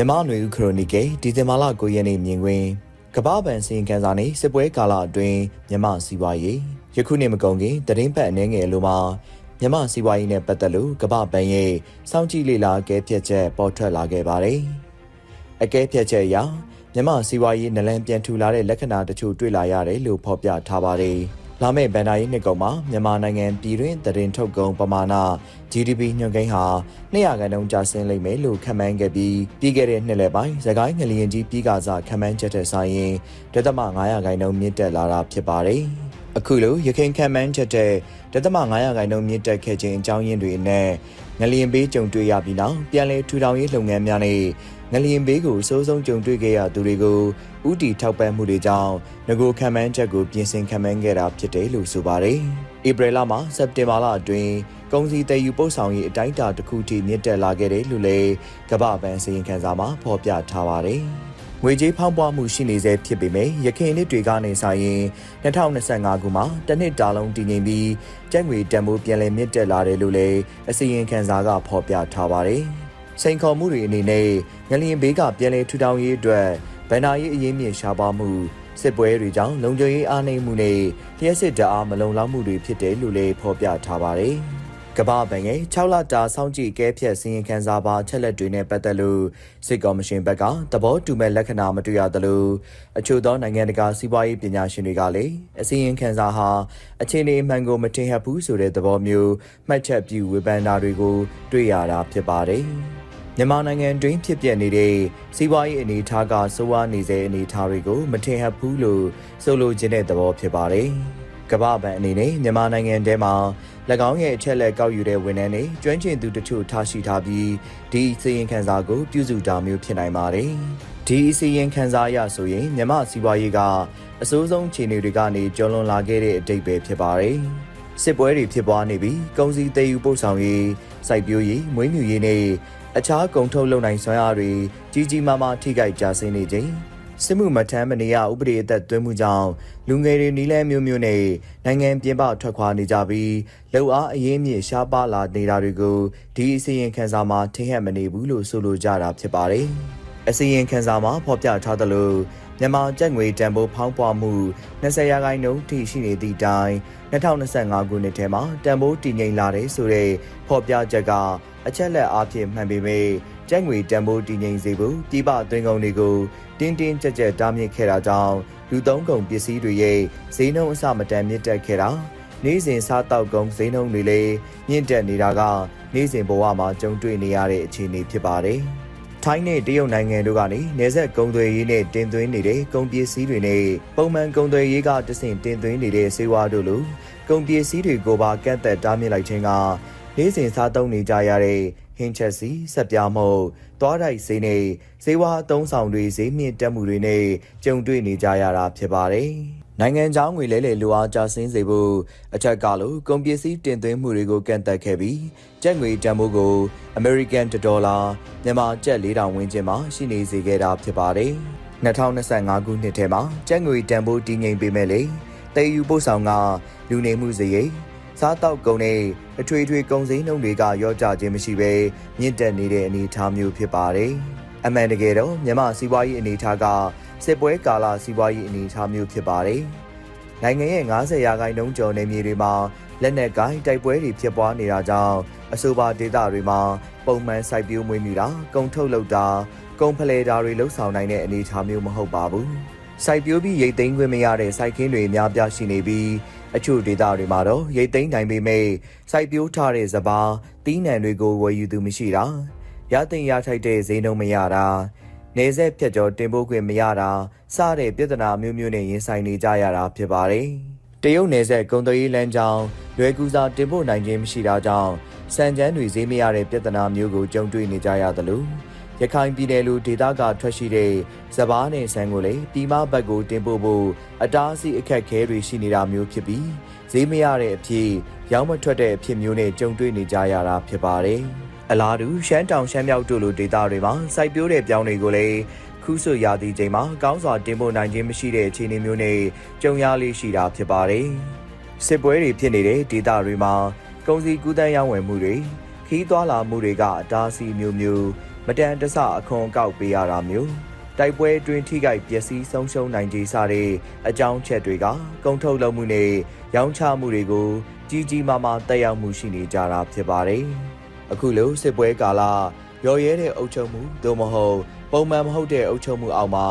မြမနွေဦးခရိုနီကယ်ဒီဇင်ဘာလ9ရက်နေ့မြင်ကွင်းကပ္ပပန်စင်ကန်စာနေစစ်ပွဲကာလအတွင်းမြမစီးပွားရေးယခုနှစ်မကုန်ခင်တရင်ပတ်အနေငယ်လိုမှာမြမစီးပွားရေးနဲ့ပတ်သက်လို့ကပ္ပပန်ရဲ့စောင့်ကြည့်လေ့လာကဲဖြတ်ချက်ပေါ်ထွက်လာခဲ့ပါတယ်။အကဲဖြတ်ချက်အရမြမစီးပွားရေးနလန်ပြန်ထူလာတဲ့လက္ခဏာတချို့တွေ့လာရတယ်လို့ဖော်ပြထားပါတယ်။ လာမယ့်ဗန်ဒါရေးနှစ်ကုန်မှာမြန်မာနိုင်ငံပြည်တွင်းသတင်းထုတ်ကုန်ပမာဏ GDP ညွှန်ကိန်းဟာ200ခန်းတုန်းကျဆင်းလိမ့်မယ်လို့ခန့်မှန်းခဲ့ပြီးပြီးခဲ့တဲ့နှစ်လယ်ပိုင်းသခိုင်းငလျင်ကြီးပြီးကစားခန့်မှန်းချက်တဲ့ဆိုင်ရင်ဒသမ900ခန်းတုန်းမြင့်တက်လာတာဖြစ်ပါတယ်။အခုလိုရခိုင်ခန့်မှန်းချက်တဲ့ဒသမ900ခန်းတုန်းမြင့်တက်ခဲ့ခြင်းအကြောင်းရင်းတွေနဲ့ငလျင်ဘေးကြုံတွေ့ရပြီးနောက်ပြန်လည်ထူထောင်ရေးလုပ်ငန်းများနဲ့ ငလျင်ဘေးကိုအစိုးဆုံးကြုံတွေ့ခဲ့ရသူတွေကိုဥတီထောက်ပံ့မှုတွေကြောင့်ငကိုခံမှန်းချက်ကိုပြင်ဆင်ခံမှန်းခဲ့တာဖြစ်တယ်လို့ဆိုပါတယ်။ဧပြီလမှာစက်တင်ဘာလအတွင်းကုန်စည်တည်ယူပို့ဆောင်ရေးအတိုင်းအတာတစ်ခုထိမြင့်တက်လာခဲ့တယ်လို့လည်းကမ္ဘာ့ဘဏ်စီရင်ခန်းစာမှာဖော်ပြထားပါတယ်။ငွေကြေးဖောင်းပွားမှုရှိနေစေဖြစ်ပေမဲ့ရခိုင်နှစ်တွေကနေဆိုင်ရင်2025ခုမှာတစ်နှစ်တာလုံးတည်ငြိမ်ပြီးကျပ်ငွေတန်ဖိုးပြန်လည်မြင့်တက်လာတယ်လို့လည်းအစီရင်ခံစာကဖော်ပြထားပါတယ်။ စိန်ခေါ်မှုတွေအနေနဲ့ငလျင်ဘေးကပြန်လည်ထူထောင်ရေးအတွက်ဗန်နာရေးအရေးမြင့်ရှားပါမှုစစ်ပွဲတွေကြောင့်လုံခြုံရေးအားနည်းမှုနဲ့လျှက်စစ်တအားမလုံလောက်မှုတွေဖြစ်တယ်လို့လည်းဖော်ပြထားပါတယ်။ကမ္ဘာ့ဘဏ်ရဲ့6လတာစောင့်ကြည့်ကဲဖြတ်စည်းရင်ခံစာပါချက်လက်တွေနဲ့ပတ်သက်လို့စစ်ကော်မရှင်ဘက်ကသဘောတူမဲ့လက္ခဏာမတွေ့ရသလိုအချို့သောနိုင်ငံတကာစီးပွားရေးပညာရှင်တွေကလည်းအစည်းရင်ခံစာဟာအခြေအနေအမှန်ကိုမတင်ဟပ်ဘူးဆိုတဲ့သဘောမျိုးမှတ်ချက်ပြုဝေဖန်တာတွေကိုတွေ့ရတာဖြစ်ပါတယ်။ မြန်မာနိုင်ငံတွင်းဖြစ်ပျက်နေတဲ့စီးပွားရေးအနေအထားကစိုးဝါးနေစေအနေအထားတွေကိုမထင်ဟပ်ဘူးလို့ဆိုလိုချင်တဲ့သဘောဖြစ်ပါတယ်။ကမ္ဘာ့ဘဏ်အနေနဲ့မြန်မာနိုင်ငံထဲမှာ၎င်းရဲ့အချက်လက်ကောက်ယူတဲ့ဝန်ထမ်းတွေကျွမ်းကျင်သူတချို့ထားရှိထားပြီးဒီစီရင်ခံစာကိုပြုစုတာမျိုးဖြစ်နိုင်ပါတယ်။ဒီစီရင်ခံစာအရဆိုရင်မြန်မာစီးပွားရေးကအစိုးဆုံးခြေနေတွေကနေကျော်လွန်လာခဲ့တဲ့အတိတ်ပဲဖြစ်ပါတယ်။ စစ်ပွဲတွေဖြစ်ပွားနေပြီးကုန်စည်တည်ယူပို့ဆောင်ရေးစိုက်ပျိုးရေးမွေးမြူရေးနဲ့အခြားကုန်ထုတ်လုပ်နိုင်စွမ်းအားတွေကြီးကြီးမားမားထိခိုက်ကြဆင်းနေခြင်းစစ်မှုမထမ်းမနေရဥပဒေအသက်သွင်းမှုကြောင့်လူငယ်တွေနီးလဲမျိုးမျိုးနဲ့နိုင်ငံပြင်ပထွက်ခွာနေကြပြီးလုံအားအရေးမြင့်ရှားပါလာနေတာတွေကိုဒီအစီရင်ခံစာမှာထင်ဟပ်မနေဘူးလို့ဆိုလိုကြတာဖြစ်ပါတယ်။အစီရင်ခံစာမှာဖော်ပြထားသလိုမြန်မာကျပ်ငွေတန်ဖိုးဖောင်းပွားမှု20ရာခိုင်နှုန်းထိရှိနေသည့်တိုင် 2025ခုနှစ်ထဲမှာတန်ဖိုးတည်ငြိမ်လာတဲ့ဆိုတဲ့ဖော်ပြချက်ကအချက်လက်အားဖြင့်မှန်ပေမဲ့ကျပ်ငွေတန်ဖိုးတည်ငြိမ်စေဖို့ပြည်ပသွင်းကုန်တွေကိုတင်းတင်းကြပ်ကြပ်တားမြစ်ခဲ့တာကြောင့်လူသုံးကုန်ပစ္စည်းတွေရဲ့ဈေးနှုန်းအဆမတန်မြင့်တက်ခဲ့တာနေ့စဉ်စားတောက်ကုန်ဈေးနှုန်းတွေလည်းမြင့်တက်နေတာကနေ့စဉ်ဘဝမှာကြုံတွေ့နေရတဲ့အခြေအနေဖြစ်ပါတယ်။ ထိုင်းနဲ့တရုတ်နိုင်ငံတို့ကနေနေဆက်ကုံသွေးရေးနဲ့တင်သွင်းနေတဲ့ကုန်ပစ္စည်းတွေနဲ့ပုံမှန်ကုံသွေးရေးကတဆင့်တင်သွင်းနေတဲ့ဆေးဝါးတို့လိုကုန်ပစ္စည်းတွေကိုပါကန့်သက်တားမြစ်လိုက်ခြင်းကနေ့စဉ်စားသုံးနေကြရတဲ့ဟင်းချက်စီဆက်ပြားမှုသွားတိုက်ဈေးနဲ့ဈေးဝါးအသုံးဆောင်တွေဈေးမြင့်တက်မှုတွေနဲ့ကြုံတွေ့နေကြရတာဖြစ်ပါတယ်။ နိုင်ငံခြားငွေလဲလှယ်လိုအားကျဆင်းစေဖို့အထက်ကလို့ကုန်ပစ္စည်းတင်သွင်းမှုတွေကိုကန့်သက်ခဲ့ပြီးကျပ်ငွေတန်ဖိုးကို American ဒေါ်လာမြန်မာကျပ်4000ဝန်းကျင်မှာရှိနေစေခဲ့တာဖြစ်ပါတယ်။2025ခုနှစ်ထဲမှာကျပ်ငွေတန်ဖိုးတည်ငြိမ်ပေမဲ့လေတေယူပို့ဆောင်ကလူနေမှုစရိတ်စားတောက်ကုန်နဲ့အထွေထွေကုန်စည်နှုန်းတွေကရော့ကျခြင်းမရှိဘဲမြင့်တက်နေတဲ့အနေအထားမျိုးဖြစ်ပါတယ်။အမှန်တကယ်တော့မြန်မာစီးပွားရေးအနေအထားက စစ်ပွဲကာလစီးပွားရေးအနေအထားမျိုးဖြစ်ပါတယ်။နိုင်ငံရဲ့90ရာခိုင်နှုန်းကျော်နေမြေတွေမှာလက်နက်ကိုင်းတိုက်ပွဲတွေဖြစ်ပွားနေတာကြောင့်အဆိုပါဒေသတွေမှာပုံမှန်စိုက်ပျိုးမွေးမြူတာကုန်ထုတ်လုပ်တာကုန်ဖလှယ်တာတွေလှုပ်ဆောင်နိုင်တဲ့အနေအထားမျိုးမဟုတ်ပါဘူး။စိုက်ပျိုးပြီးရိတ်သိမ်းခွင့်မရတဲ့စိုက်ခင်းတွေအများပြားရှိနေပြီးအချို့ဒေသတွေမှာတော့ရိတ်သိမ်းနိုင်ပေမဲ့စိုက်ပျိုးထားတဲ့စပါးတီးနှံတွေကိုဝယ်ယူသူမရှိတာရတဲ့ရထိုက်တဲ့ဈေးနှုန်းမရတာ နေဆက်ဖြတ်ကျော်တင်ပို့ခွင့်မရတာစတဲ့ပြဿနာမျိုးမျိုးနဲ့ရင်ဆိုင်နေကြရတာဖြစ်ပါတယ်တရုတ်နယ်စပ်ကုန်သွယ်ရေးလမ်းကြောင်းလွယ်ကူစွာတင်ပို့နိုင်ခြင်းမရှိတာကြောင့်စံကျန်းတွေဈေးမရတဲ့ပြဿနာမျိုးကိုကြုံတွေ့နေကြရသလိုရခိုင်ပြည်နယ်လိုဒေသကထွက်ရှိတဲ့စပားနဲ့ဆန်ကိုလည်းပြည်မဘက်ကိုတင်ပို့ဖို့အတားအဆီးအခက်ခဲတွေရှိနေတာမျိုးဖြစ်ပြီးဈေးမရတဲ့အဖြစ်ရောင်းမထွက်တဲ့အဖြစ်မျိုးနဲ့ကြုံတွေ့နေကြရတာဖြစ်ပါတယ်။ အလားတူရှမ်းတောင်ရှမ်းမြောက်တို့လိုဒေသတွေမှာစိုက်ပျိုးတဲ့ပြောင်းတွေကိုလည်းခုဆွရာသီချိန်မှာကောင်းစွာတင်ပို့နိုင်ခြင်းမရှိတဲ့အခြေအနေမျိုးနဲ့ကြုံရလေးရှိတာဖြစ်ပါတယ်။စစ်ပွဲတွေဖြစ်နေတဲ့ဒေသတွေမှာကုန်စည်ကူးသန်းရောင်းဝယ်မှုတွေခီးသွွာလာမှုတွေကအတားအဆီးမျိုးမျိုးမတန်တဆအခွန်ကောက်ပေးရတာမျိုးတိုက်ပွဲအတွင်းထိခိုက်ပျက်စီးဆုံးရှုံးနိုင်ကြေးစတဲ့အကြောင်းချက်တွေကကုန်ထုတ်လုပ်မှုနဲ့ရောင်းချမှုတွေကိုကြီးကြီးမားမားတက်ရောက်မှုရှိနေကြတာဖြစ်ပါတယ်။ အခုလိုစစ်ပွဲကာလရော်ရဲတဲ့အုပ်ချုပ်မှုသို့မဟုတ်ပုံမှန်မဟုတ်တဲ့အုပ်ချုပ်မှုအောက်မှာ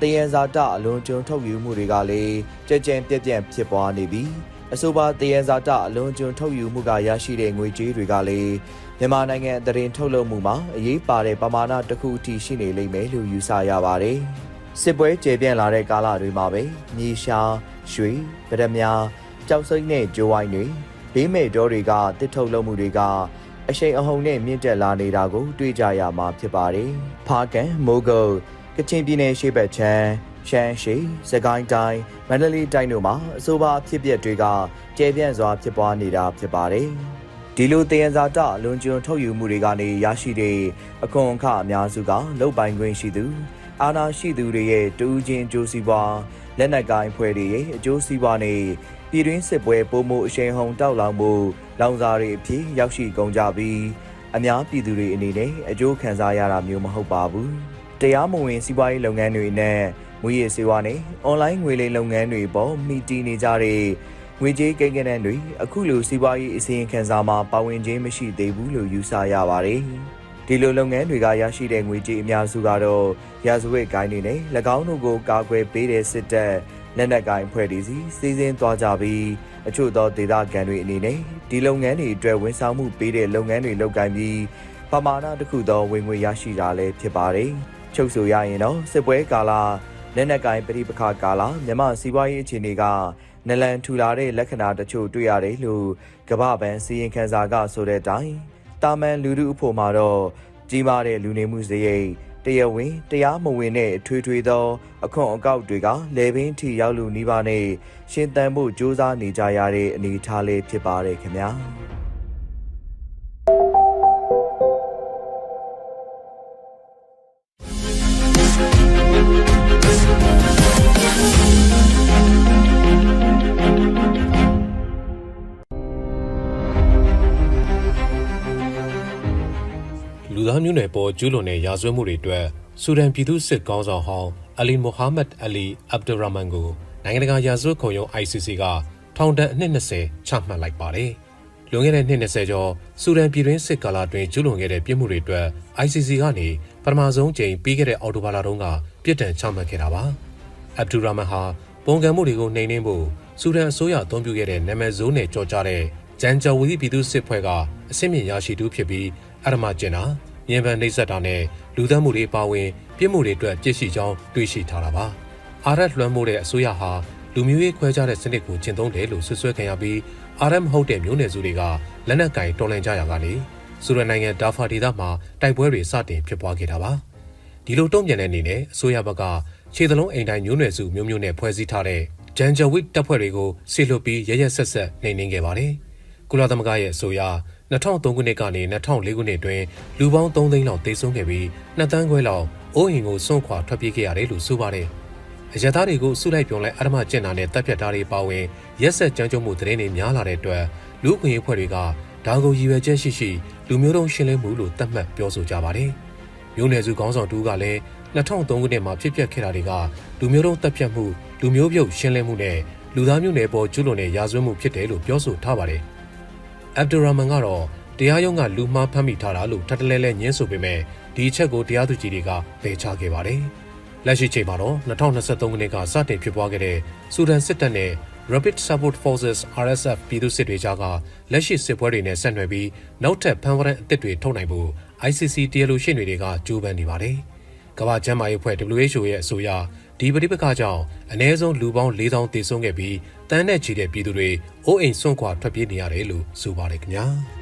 တယံဇာတအလွန်ကျွံထုတ်ယူမှုတွေကလည်းကြကြံပြက်ပြန့်ဖြစ်ပွားနေပြီးအဆိုပါတယံဇာတအလွန်ကျွံထုတ်ယူမှုကရရှိတဲ့ငွေကြေးတွေကလည်းမြန်မာနိုင်ငံတရင်ထုတ်လုပ်မှုမှာအရေးပါတဲ့ပမာဏတစ်ခုအထိရှိနေလိမ့်မယ်လို့ယူဆရပါတယ်။စစ်ပွဲကျေပြန့်လာတဲ့ကာလတွေမှာပဲမြေရှားရွှေဗဒမြားကြောက်စိမ့်နဲ့ကြိုးဝိုင်းတွေဘေးမဲ့တောတွေကတစ်ထုတ်လုပ်မှုတွေက အရှိန်အဟုန်နဲ့မြင့်တက်လာနေတာကို တွေ့ကြရမှာဖြစ်ပါတယ်။ဖားကန်မိုးကုတ်ကချင်ပြည်နယ်ရှေ့ဘက်ချမ်းရှမ်းရှိစကိုင်းတိုင်းမန္တလေးတိုင်းတို့မှာအဆိုပါဖြစ်ပျက်တွေကကျေပြန့်စွာဖြစ်ပွားနေတာဖြစ်ပါတယ်။ဒီလိုတယံဇာတအလွန်ကျွံထုတ်ယူမှုတွေကနေရရှိတဲ့အခွန်အခအများစုကလုတ်ပိုင်ခွင့်ရှိသူအာဏာရှိသူတွေရဲ့တူးချင်းကြိုးစည်းပွားလက်နက်ကိုင်းဖွဲ့တွေရဲ့အကျိုးစီးပွားနဲ့ ပြည်တွင်းစစ်ပွဲပုံမှုအရှိန်ဟုန်တောက်လောင်မှုလောင်စာတွေအဖြစ်ရောက်ရှိကုန်ကြပြီးအများပြည်သူတွေအနေနဲ့အကျိုးခံစားရတာမျိုးမဟုတ်ပါဘူး။တရားမဝင်စီးပွားရေးလုပ်ငန်းတွေနဲ့ငွေရည်စေဝါနဲ့အွန်လိုင်းငွေလိမ်လုပ်ငန်းတွေပေါ်မိတီနေကြတဲ့ငွေကြေးကိန်းဂဏန်းတွေအခုလိုစီးပွားရေးအစီရင်ခံစာမှာပါဝင်ခြင်းမရှိသေးဘူးလို့ယူဆရပါတယ်။ဒီလိုလုပ်ငန်းတွေကရရှိတဲ့ငွေကြေးအများစုကတော့ရာဇဝတ်ကိုင်းတွေနဲ့၎င်းတို့ကိုကာကွယ်ပေးတဲ့စစ်တပ် လက်နက်ကိုင်ဖွဲ့တွေစီစီစဉ်သွားကြပြီးအချို့သောဒေသခံတွေအနေနဲ့ဒီလုပ်ငန်းတွေအတွက်ဝန်ဆောင်မှုပေးတဲ့လုပ်ငန်းတွေလုပ်ကိုင်ပြီးပမာဏတစ်ခုသောဝင်ငွေရရှိတာလည်းဖြစ်ပါတယ်။ချုပ်ဆိုရရင်တော့စစ်ပွဲကာလလက်နက်ကိုင်ပဋိပက္ခကာလမြမစီးပွားရေးအခြေအနေကနလန်ထူလာတဲ့လက္ခဏာတချို့တွေ့ရတယ်လို့ကမ္ဘာပန်စီရင်ခံစာကဆိုတဲ့အတိုင်းတာမန်လူလူအဖို့မှာတော့ကြီးမားတဲ့လူနေမှုစရိတ် တရားဝင်တရားမဝင်တဲ့အထွေထွေသော အခွန်အကောက်တွေကလေပင်ထီရောက်လူနီးပါးနဲ့ရှင်သန်ဖို့ကြိုးစားနေကြရတဲ့အနေအထားလေးဖြစ်ပါတယ်ခင်ဗျာ လူသားမျိုးနွယ်ပေါ်ကျူးလွန်တဲ့ရာဇဝတ်မှုတွေအတွက်ဆူဒန်ပြည်သူ့စစ်ကောင်းဆောင်ဟောင်းအလီမိုဟာမက်အလီအဗ်ဒူရာမန်ကိုနိုင်ငံတကာရာဇဝတ်ခုံရုံး ICC ကထောင်ဒဏ်အနှစ်20ချမှတ်လိုက်ပါတယ်။လွန်ခဲ့တဲ့နှစ်20ကျော်ဆူဒန်ပြည်တွင်းစစ်ကာလအတွင်းကျူးလွန်ခဲ့တဲ့ပြစ်မှုတွေအတွက် ICC ကနေပထမဆုံးကြိမ်ပြီးခဲ့တဲ့အော်တိုဘာလတုန်းကပြစ်ဒဏ်ချမှတ်ခဲ့တာပါ။အဗ်ဒူရာမန်ဟာပုံကံမှုတွေကိုနှိမ်နင်းဖို့ဆူဒန်အစိုးရအသုံးပြုခဲ့တဲ့နာမည်ဆိုးနဲ့ကြော်ကြားတဲ့ဂျန်ဂျာဝီပြည်သူ့စစ်ဖွဲ့ကအစစ်မြင့်ရရှိသူဖြစ်ပြီးအရမကျင်တာ မြင်းပန်းနှိပ်စက်တာနဲ့လူသတ်မှုတွေပါဝင်ပြစ်မှုတွေအတွက်ပြစ်ရှိကြောင်းတွေ့ရှိထားတာပါ။အာရက်လွှမ်းမိုးတဲ့အစိုးရဟာလူမျိုးရေးခွဲခြားတဲ့စနစ်ကိုကျင့်သုံးတယ်လို့ဆွဆွဲခံရပြီးအာရက်မဟုတ်တဲ့မျိုးနွယ်စုတွေကလက်နက်ကင်တော်လှန်ကြရကနေဆူရန်နိုင်ငံဒါဖာဒေသမှာတိုက်ပွဲတွေစတင်ဖြစ်ပွားခဲ့တာပါ။ဒီလိုတုံ့ပြန်တဲ့အနေနဲ့အစိုးရဘက်ကခြေသလုံးအိမ်တိုင်းမျိုးနွယ်စုမျိုးမျိုးနဲ့ဖွဲ့စည်းထားတဲ့ဂျန်ဂျဝစ်တပ်ဖွဲ့တွေကိုဆေလွတ်ပြီးရရက်ဆက်ဆက်နှိမ်နင်းခဲ့ပါတယ်။ကုလသမဂ္ဂရဲ့အဆိုအရ 2003ခုနှစ်ကနေ2004ခုနှစ်အတွင်းလူပေါင်း3သိန်းလောက်သေဆုံးခဲ့ပြီး2တန်းခွဲလောက်အိုးအိမ်ကိုစွန့်ခွာထွက်ပြေးခဲ့ရတယ်လို့ဆိုပါတယ်။အရသားတွေကိုစုလိုက်ပြုံလိုက်အဓမ္မကျင့်တာနဲ့တပ်ဖြတ်တာတွေပါဝင်ရက်ဆက်ကြမ်းကြုတ်မှုသတင်းတွေများလာတဲ့အတွက်လူ့အခွင့်အရေးဖွဲ့တွေကဒါကိုရည်ရွယ်ချက်ရှိရှိလူမျိုးတုံးရှင်းလင်းမှုလို့သတ်မှတ်ပြောဆိုကြပါတယ်။မျိုးနယ်စုခေါင်းဆောင်တူကလည်း2003ခုနှစ်မှာဖြစ်ပျက်ခဲ့တာတွေကလူမျိုးတုံးတပ်ဖြတ်မှုလူမျိုးပြုတ်ရှင်းလင်းမှုနဲ့လူသားမျိုးနယ်ပေါ်ကျူးလွန်တဲ့ရာဇဝတ်မှုဖြစ်တယ်လို့ပြောဆိုထားပါတယ်။ အဗ်ဒူရာမန်ကတော့တရားရုံးကလူမှားဖမ်းမိထားတာလို့ထပ်တလဲလဲညင်းဆိုပေမဲ့ဒီအချက်ကိုတရားသူကြီးတွေကပယ်ချခဲ့ပါတယ်။လက်ရှိချိန်မှာတော့2023ခုနှစ်ကစတင်ဖြစ်ပွားခဲ့တဲ့ဆူဒန်စစ်တပ်နဲ့ Rapid Support Forces RSF ပြည်သူစစ်တွေကြားကလက်ရှိစစ်ပွဲတွေနဲ့ဆက်နွယ်ပြီးနောက်ထပ်ဖမ်းဝရမ်းအသစ်တွေထုတ်နိုင်ဖို့ ICC တရားလိုရှင်းတွေကကြိုးပမ်းနေပါတယ်။ ကမ္ဘာ့ကျန်းမာရေးအဖွဲ့ WHO ရဲ့အဆိုအရဒီပဋိပက္ခကြောင့်အ ਨੇ ဆုံးလူပေါင်း4000သေဆုံးခဲ့ပြီးတန်းနဲ့ချီတဲ့ပြည်သူတွေအိုးအိမ်စွန့်ခွာထွက်ပြေးနေရတယ်လို့ဆိုပါတယ်ခင်ဗျာ။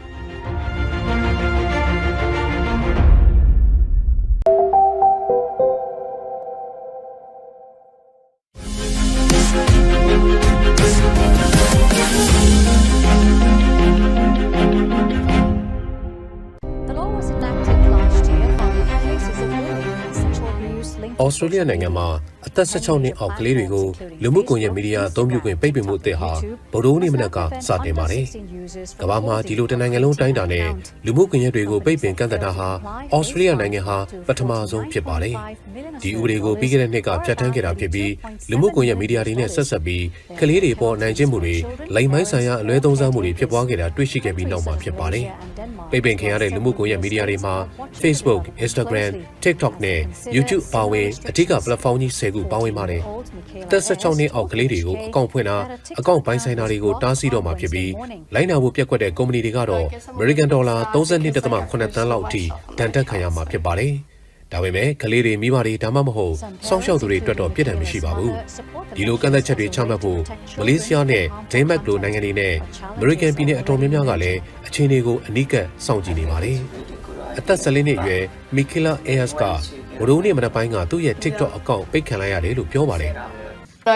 ဩစတြေးလျနိုင်ငံမှာ အအသက်16နှစ်အောက်ကလေးတွေကိုလူမှုကွန်ရက်မီဒီယာအသုံးပြုခွင့်ပိတ်ပင်မှုအသစ်ဟာဗုဒ္ဓဦးနေ့မနက်ကစတင်ပါတယ်။ကမ္ဘာမှာဒီလိုတနိုင်ငံလုံးတိုင်းတာနဲ့လူမှုကွန်ရက်တွေကိုပိတ်ပင်ကန့်သတ်တာဟာဩစတြေးလျနိုင်ငံဟာပထမဆုံးဖြစ်ပါတယ်။ဒီဥပဒေကိုပြီးခဲ့တဲ့နှစ်ကဖြတ်တန်းခဲ့တာဖြစ်ပြီးလူမှုကွန်ရက်မီဒီယာတွေနဲ့ဆက်ဆက်ပြီးကလေးတွေပေါ်နိုင်ခြင်းမှုတွေလိမ်မိုင်းဆိုင်ရာအလွဲသုံးစားမှုတွေဖြစ်ပွားခဲ့တာတွေ့ရှိခဲ့ပြီးနောက်မှာဖြစ်ပါတယ်။ပိတ်ပင်ခံရတဲ့လူမှုကွန်ရက်မီဒီယာတွေမှာ Facebook, Instagram, TikTok နဲ့ YouTube ပါဝင်အထူးက platform ကြီး10ခုပါဝင်ပါတယ်။သက်16နှစ်အောက်ကလေးတွေကိုအကောင့်ဖွင့်တာအကောင့်ပိုင်းဆိုင်တာတွေကိုတားဆီးတော့မှာဖြစ်ပြီးလိုင်းနာဖို့ပြက်ကွက်တဲ့ကုမ္ပဏီတွေကတော့ American Dollar 32.8တန်းလောက်အထိတန်တက်ခံရမှာဖြစ်ပါတယ်။ဒါပေမဲ့ကလေးတွေမိဘတွေဒါမှမဟုတ်စောင့်ရှောက်သူတွေအတွက်တော့ပြစ်ဒဏ်မရှိပါဘူး။ဒီလိုကန့်သက်ချက်တွေချမှတ်ဖို့မလေးရှားနဲ့ဒိန်းမတ်လိုနိုင်ငံတွေနဲ့အမေရိကန်ပြည်내အတော်များများကလည်းအခြေအနေကိုအနိကစောင့်ကြည့်နေပါတယ်။အသက်14နှစ်အရွယ်မီကီလာအဲယက်စ်က ဘရိုးနေ့မနက်ပိုင်းကသူ့ရဲ့ TikTok အကောင့်ပိတ်ခံလိုက်ရတယ်လို့ပြောပါတယ်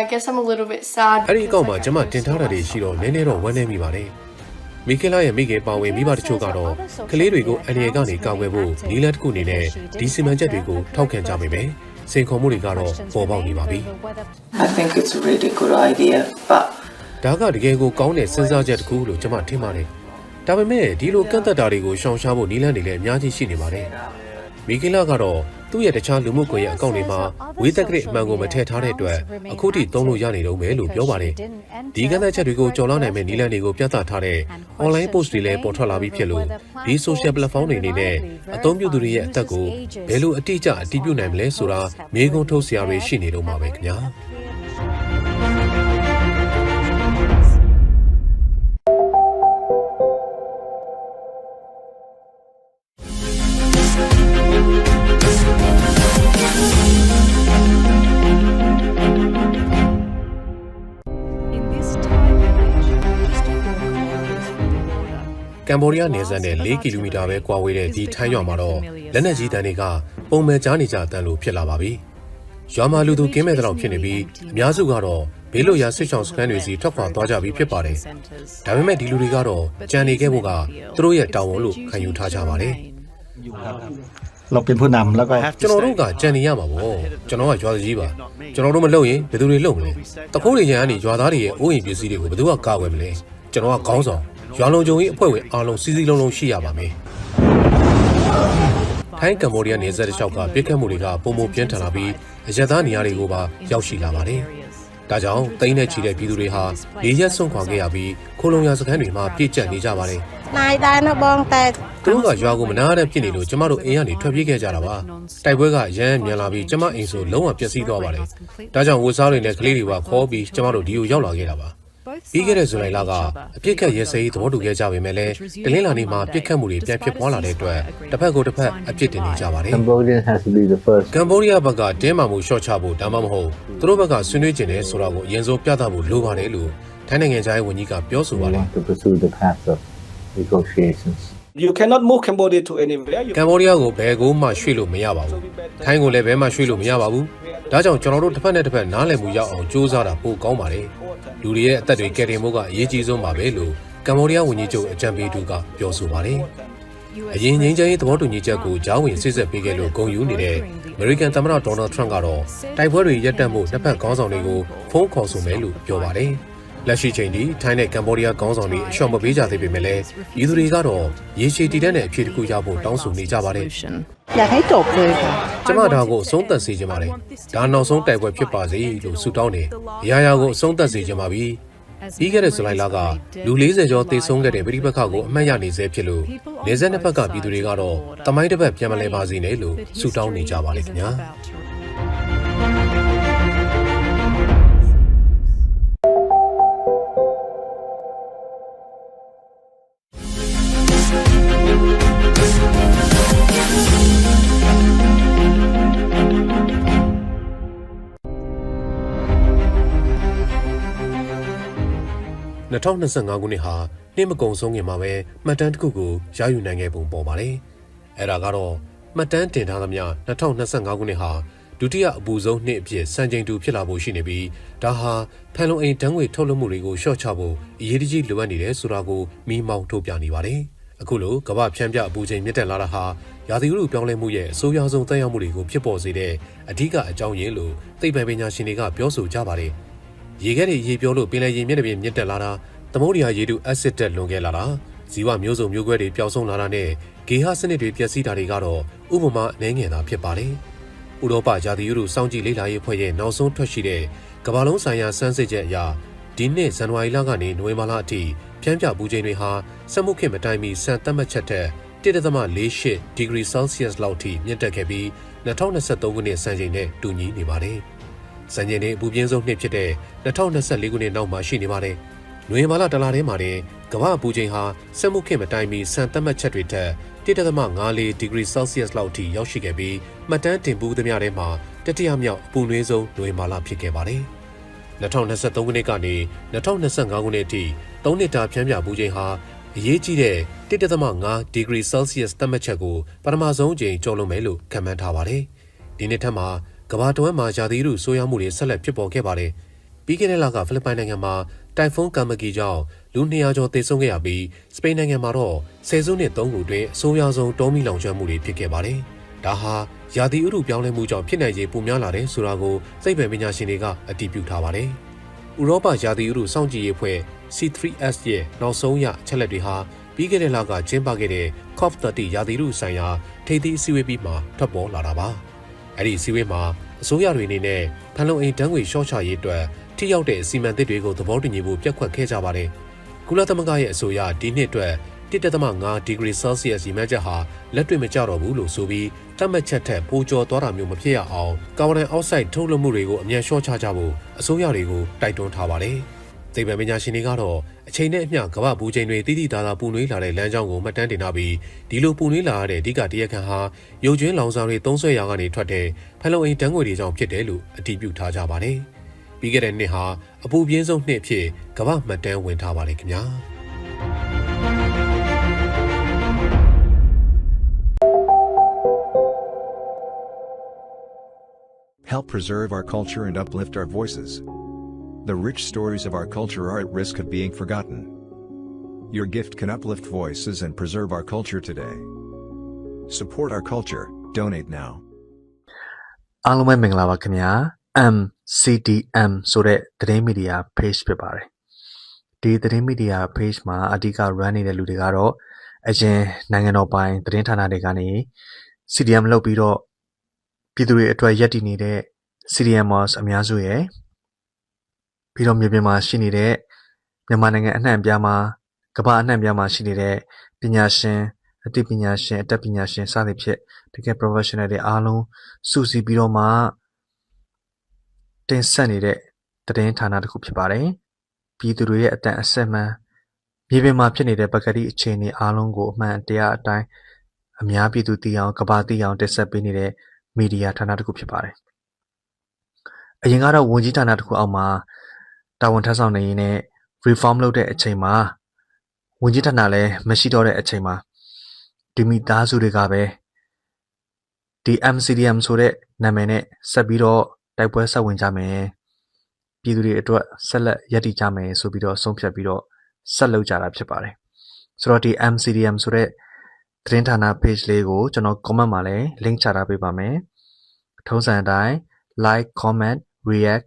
I guess I'm a little bit sad. ။အဲ့ဒီအကောင့်မှာကျွန်မတင်ထားတာတွေရှိတော့နည်းနည်းတော့ဝမ်းနည်းမိပါတယ်။မီကီလာရဲ့မိခင်ပါဝင်မိဘတချို့ကတော့ကလေးတွေကိုအန္တရာယ်ကနေကာကွယ်ဖို့နီလန်တစ်ခုအနေနဲ့ဒီစီမံချက်တွေကိုထောက်ခံကြပေမယ့်စိန်ခေါ်မှုတွေကတော့ပေါ်ပေါက်နေပါပြီ။ I think it's a really good idea, but ဒါကတကယ်ကိုကောင်းတဲ့စဉ်းစားချက်တစ်ခုလို့ကျွန်မထင်ပါတယ်။ဒါပေမဲ့ဒီလိုကန့်သက်တာတွေကိုရှောင်ရှားဖို့နီလန်းတွေလည်းအများကြီးရှိနေပါတယ်။မီကီလာကတော့ သူ့ရဲ့တခြားလူမှုကွန်ရက်အကောင့်တွေမှာဝေးသက်ကရစ်အမှန်ကိုမထည့်ထားတဲ့အတွက်အခုထိသုံးလို့ရနေတော့မယ်လို့ပြောပါတယ်။ဒီကန့်သက်ချက်တွေကိုကြော်လွှားနိုင်မဲ့နီလန်းတွေကိုပြသထားတဲ့ online post တွေလည်းပေါ်ထွက်လာပြီးဖြစ်လို့ဒီ social platform တွေအနေနဲ့အသုံးပြုသူတွေရဲ့အသက်ကိုဘယ်လိုအတိအကျအတည်ပြုနိုင်မလဲဆိုတာမေးခွန်းထုတ်စရာတွေရှိနေတော့မှာပဲခင်ဗျာ။ မ်ဘောဒီးယားနယ်စပ်နဲ့4ကီလိုမီတာပဲကွာဝေးတဲ့ဒီထိုင်းရွာမှာတော့လက်နက်ကြီးတန်းတွေကပုံမှန်ကြားနေကြအတန်းလိုဖြစ်လာပါပြီ။ရွာမှာလူသူကင်းမဲ့တဲ့လောက်ဖြစ်နေပြီးအများစုကတော့ဘေးလွတ်ရာစစ်ဆောင်စခန်းတွေစီထွက်ခွာသွားကြပြီးဖြစ်ပါတယ်။ဒါပေမဲ့ဒီလူတွေကတော့ကြံနေခဲ့ဖို့ကသူတို့ရဲ့တာဝန်လို့ခံယူထားကြပါတယ် เราเป็นผู้นำแล้วก็ ။ကျွန်တော်တို့ကကြံနေရမှာပေါ့။ကျွန်တော်ကရွာသူကြီးပါ။ကျွန်တော်တို့မလုပ်ရင်ဘယ်သူတွေလုပ်မလဲ။တခိုးတွေရန်ကနေရွာသားတွေရဲ့အိုးအိမ်ပစ္စည်းတွေကိုဘယ်သူကကာကွယ်မလဲ။ကျွန်တော်ကခေါင်းဆောင် ရွာလုံးကြုံရေးအဖွဲ့ဝင်အားလုံးစီစီလုံးလုံးရှိရပါမယ်။ထိုင်းကမ္ဘောဒီးယားနယ်စပ်တစ်လျှောက်ကပြစ်ခတ်မှုတွေကပုံမပြင်းထန်လာပြီးအရသာနေရာတွေကိုပါရောက်ရှိလာပါတယ်။ဒါကြောင့်တိုင်းနဲ့ချီတဲ့ပြည်သူတွေဟာနေရက်ဆုံးခွာခဲ့ရပြီးခိုးလုံရစခန်းတွေမှာပြည့်ကျက်နေကြပါတယ်။နိုင်တိုင်းတော့ဘောင်းတဲ့သူတို့ကရွာကိုမနာတဲ့ဖြစ်နေလို့ကျမတို့အိမ်ကနေထွက်ပြေးခဲ့ကြတာပါတိုက်ပွဲကရမ်းမြန်လာပြီးကျမအိမ်ဆိုလုံးဝပျက်စီးသွားပါတယ်ဒါကြောင့်ဝတ်စားတွေနဲ့ကလေးတွေပါခေါ်ပြီးကျမတို့ဒီကိုရောက်လာခဲ့တာပါ ပြီးခဲ့တဲ့ဇူလိုင်လကအပြစ်ခတ်ရဲစဲရေးသဘောတူခဲ့ကြပေမဲ့လည်းတလင်းလာနေမှာပြစ်ခတ်မှုတွေပြန်ဖြစ်ပွားလာတဲ့အတွက်တစ်ဖက်ကိုတစ်ဖက်အပြစ်တင်နေကြပါတယ် Cambodia has to be the first ကမ်ဘောဒီးယားဘက်ကတင်းမာမှုလျှော့ချဖို့ဒါမှမဟုတ်သူတို့ဘက်ကဆွေးနွေးကျင်တယ်ဆိုတာကိုအရင်ဆုံးပြသဖို့လိုပါတယ်လို့ထိုင်းနိုင်ငံသားရေးဝန်ကြီးကပြောဆိုပါတယ် want to pursue the path of negotiations. you cannot move Cambodia to anywhere you ကမ်ဘောဒီးယားကိုဘယ်ကိုမှရွှေ့လို့မရပါဘူးထိုင်းကိုလည်းဘယ်မှရွှေ့လို့မရပါဘူးဒါကြောင့်ကျွန်တော်တို့တစ်ဖက်နဲ့တစ်ဖက်နားလည်မှုရောက်အောင်စူးစမ်းတာပိုကောင်းပါတယ် လူတွေရဲ့အသက်တွေကယ်တင်ဖို့ကအရေးကြီးဆုံးပါပဲလို့ကမ်ဘောဒီးယားဝန်ကြီးချုပ်အကြံပေးသူကပြောဆိုပါတယ်အရင်ငင်းချမ်းရေးသဘောတူညီချက်ကိုကြားဝင်စစ်ဆက်ပေးခဲ့လို့ဂုံယူနေတဲ့အမေရိကန်သမ္မတဒေါ်နယ်ထရန့်ကတော့တိုက်ပွဲတွေရပ်တန့်မှုနှစ်ဖက်ခေါင်းဆောင်တွေကိုဖုန်းခေါ်ဆိုမယ်လို့ပြောပါတယ်။ လက်ရှိချိန်ထိထိုင်းနဲ့ကမ္ဘောဒီးယားခေါင်းဆောင်တွေအလျှော့မပေးကြသေးပေမဲ့လည်းဤသူတွေကတော့ရေရှည်တည်တဲ့အဖြစ်တစ်ခုရဖို့တောင်းဆိုနေကြပါတယ်။ရခိုင်တော့ပြေပါ။ကျမဒါကိုအဆုံးသတ်စေချင်ပါတယ်။ဒါနောက်ဆုံးတိုက်ပွဲဖြစ်ပါစေလို့ဆုတောင်းတယ်။ရာရာကိုအဆုံးသတ်စေချင်ပါပြီ။ပြီးခဲ့တဲ့ဇူလိုင်လကလူ40ကျော်သေဆုံးခဲ့တဲ့ပြည်ပခါကိုအမှတ်ရနေစေဖြစ်လို့နေဆက်နှစ်ဘက်ကပြည်သူတွေကတော့တမိုင်းတစ်ဘက်ပြန်မလဲပါစေနဲ့လို့ဆုတောင်းနေကြပါလိမ့်ခင်ဗျာ။ 2025ခုနှစ်ဟာနှစ်မကုံဆုံးခင်မှာပဲမှတ်တမ်းတစ်ခုကိုရယူနိုင်ခဲ့ပုံပေါ်ပါတယ်။အဲ့ဒါကတော့မှတ်တမ်းတင်ထားသမျှ2025ခုနှစ်ဟာဒုတိယအပူဆုံးနှစ်အဖြစ်စံချိန်တူဖြစ်လာဖို့ရှိနေပြီးဒါဟာဖန်လုံအိမ်တန်းငွေထုတ်လွှတ်မှုတွေကိုလျှော့ချဖို့အရေးတကြီးလိုအပ်နေတယ်ဆိုတာကိုမိမောင်းထုတ်ပြနေပါတယ်။အခုလိုကမ္ဘာဖြန့်ပြအပူချိန်မြင့်တက်လာတာဟာရာသီဥတုပြောင်းလဲမှုရဲ့အဆိုးရွားဆုံးသက်ရောက်မှုတွေကိုဖြစ်ပေါ်စေတဲ့အဓိကအကြောင်းရင်းလို့သိပ္ပံပညာရှင်တွေကပြောဆိုကြပါတယ်။ရေခဲတွေရေပြောလို့ပင်လယ်ရေမျက်နှာပြင်မြင့်တက်လာတာ သမုဒ္ဒရာရေတုအက်ဆစ်တက်လွန်ခဲ့လာတာဇီဝမျိုးစုံမျိုးကွဲတွေပျောက်ဆုံးလာတာနဲ့ဂေဟစနစ်တွေပျက်စီးတာတွေကတော့ဥပမာအနေငယ်သာဖြစ်ပါတယ်။ဥရောပရာသီဥတုစောင့်ကြည့်လေ့လာရေးအဖွဲ့ရဲ့နောက်ဆုံးထွက်ရှိတဲ့ကမ္ဘာလုံးဆိုင်ရာစမ်းစစ်ချက်အရဒီနှစ်ဇန်နဝါရီလကနေနိုဝင်ဘာလအထိဖြန့်ပြပူချိန်တွေဟာစက်မှုခေတ်မတိုင်မီစံသတ်မှတ်ချက်ထက်1.48ဒီဂရီဆဲလ်ဆီယပ်လောက်ထိမြင့်တက်ခဲ့ပြီး2023ခုနှစ်စံချိန်နဲ့တူညီနေပါတယ်။စံချိန်တွေအပူပြင်းဆုံးနှစ်ဖြစ်တဲ့2024ခုနှစ်နောက်မှာရှိနေပါတယ်။ နိုဝင်ဘာလတလထဲမှာတင်ကမ္ဘာအပူချိန်ဟာစက်မှုခေတ်မတိုင်မီစံသတ်မှတ်ချက်တွေထက်1.54ဒီဂရီဆဲလ်ဆီယပ်လောက်ထိရောက်ရှိခဲ့ပြီးမှတ်တမ်းတင်ပူးသမျှထဲမှာတတိယမြောက်အပူနွေးဆုံးနိုဝင်ဘာလဖြစ်ခဲ့ပါတယ်။2023ခုနှစ်ကနေ2025ခုနှစ်အထိ3နှစ်တာဖြန်းပြပူချိန်ဟာအရေးကြီးတဲ့1.5ဒီဂရီဆဲလ်ဆီယပ်သတ်မှတ်ချက်ကိုပထမဆုံးအကြိမ်ကျော်လွန်မယ်လို့ခန့်မှန်းထားပါတယ်။ဒီနှစ်ထက်မှာကမ္ဘာတဝန်းမှာရာသီဥတုဆိုးရွားမှုတွေဆက်လက်ဖြစ်ပေါ်ခဲ့ပါတယ်။ပြီးခဲ့တဲ့လကဖိလစ်ပိုင်နိုင်ငံမှာ တိုင်ဖုန်းကာမကီကြောင့်လူ200ကျော်သေဆုံးခဲ့ရပြီးစပိန်နိုင်ငံမှာတော့ဆယ်စုနှစ်3ခုတွင်အဆိုးရွားဆုံးတောမီလောင်ကျွမ်းမှုတွေဖြစ်ခဲ့ပါတယ်။ဒါဟာရာသီဥတုပြောင်းလဲမှုကြောင့်ဖြစ်နိုင်ခြေပိုများလာတယ်ဆိုတာကိုသိပ္ပံပညာရှင်တွေကအတည်ပြုထားပါတယ်။ဥရောပရာသီဥတုစောင့်ကြည့်ရေးအဖွဲ့ C3S ရဲ့နောက်ဆုံးရအချက်လက်တွေဟာပြီးခဲ့တဲ့လကကျင်းပခဲ့တဲ့ COP30 ရာသီဥတုဆိုင်ရာထိပ်သီးအစည်းအဝေးပြီးမှထွက်ပေါ်လာတာပါ။အဲ့ဒီအစည်းအဝေးမှာအစိုးရတွေအနေနဲ့ဖန်လုံအိမ်တန်းငွေရှော့ချရေးအတွက် ထိရောက်တဲ့အစီအမံသစ်တွေကိုသဘောတူညီဖို့ပြက်ကွက်ခဲ့ကြပါတယ်။ကုလသမဂ္ဂရဲ့အဆိုအရဒီနှစ်အတွက်1.5ဒီဂရီဆဲလ်ဆီယပ်စီမံချက်ဟာလက်တွေ့မကျတော့ဘူးလို့ဆိုပြီးသတ်မှတ်ချက်ထက်ပိုကျော်သွားတာမျိုးမဖြစ်ရအောင်ကာဗွန်ဒိုင်အောက်ဆိုက်ထုတ်လွှတ်မှုတွေကိုအမြန်လျှော့ချကြဖို့အစိုးရတွေကိုတိုက်တွန်းထားပါတယ်။သိပ္ပံပညာရှင်တွေကတော့အချိန်နဲ့အမျှကမ္ဘာပူချိန်တွေတည်တည်သားသားပူနွေးလာတဲ့လမ်းကြောင်းကိုမှတ်တမ်းတင်ထားပြီးဒီလိုပူနွေးလာရတဲ့အဓိကတရားခံဟာရုပ်ကျွင်းလောင်စာတွေသုံးဆွဲရာကနေထွက်တဲ့ဖန်လုံအိမ်တန်းငွေတွေကြောင့်ဖြစ်တယ်လို့အတည်ပြုထားကြပါတယ်။ ပြီးခဲ့တဲ့နှစ်ဟာအပူပြင်းဆုံးနှစ်အဖြစ်ကမ္ဘာမှတ်တမ်းဝင်ထားပါတယ်ခင်ဗျာ။ Help preserve our culture and uplift our voices. The rich stories of our culture are at risk of being forgotten. Your gift can uplift voices and preserve our culture today. Support our culture, donate now. အားလုံးပဲမင်္ဂလာပါခင်ဗျာ MCDM ဆိုတဲ့ သတင်းမီဒီယာ page ဖြစ်ပါတယ်ဒီသတင်းမီဒီယာ page မှာအဓိက run နေတဲ့လူတွေကတော့အရင်နိုင်ငံတော်ပိုင်သတင်းဌာနတွေကနေ CDM လုပ်ပြီးတော့ပြည်သူတွေအတွက်ရက်တည်နေတဲ့ CDMers အများစုရယ်ပြီးတော့မြေပြင်မှာရှိနေတဲ့မြန်မာနိုင်ငံအနှံ့အပြားမှာကမ္ဘာအနှံ့အပြားမှာရှိနေတဲ့ပညာရှင်အသိပညာရှင်အတတ်ပညာရှင်စသဖြင့်တကယ် professional တွေအားလုံးစုစည်းပြီးတော့မှ တင်ဆက်နေတဲ့သတင်းဌာနတစ်ခုဖြစ်ပါတယ်။ပြည်သူတွေရဲ့အတန်အဆက်မှန်မြေပြင်မှာဖြစ်နေတဲ့ပကတိအခြေအနေအားလုံးကိုအမှန်တရားအတိုင်းအများပြည်သူသိအောင်ကမ္ဘာသိအောင်တင်ဆက်ပေးနေတဲ့မီဒီယာဌာနတစ်ခုဖြစ်ပါတယ်။အရင်ကတော့ဝန်ကြီးဌာနတစ်ခုအောက်မှာတာဝန်ထမ်းဆောင်နေရင်းနဲ့ reform လုပ်တဲ့အချိန်မှာဝန်ကြီးဌာနလည်းမရှိတော့တဲ့အချိန်မှာဒီမိသားစုတွေကပဲဒီ MCDM ဆိုတဲ့နာမည်နဲ့ဆက်ပြီးတော့ တိုက်ပွဲဆက်ဝင်ကြမယ်ပြည်သူတွေအတွက်ဆက်လက်ရည်တည်ကြမယ်ဆိုပြီးတော့ဆုံးဖြတ်ပြီးတော့ဆက်လုပ်ကြတာဖြစ်ပါတယ်ဆိုတော့ဒီ MCDM ဆိုတဲ့သတင်းဌာန page လေးကိုကျွန်တော် comment မှာလည်း link ချထားပေးပါမယ်ထုံးစံအတိုင်း like comment react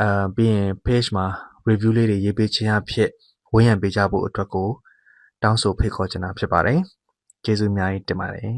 အာပြီးရင် page မှာ review လေးတွေရေးပေးခြင်းအဖြစ်ဝန်းရံပေးကြဖို့အတွက်ကိုတောင်းဆိုဖိတ်ခေါ်ချင်တာဖြစ်ပါတယ်ကျေးဇူးအများကြီးတင်ပါတယ်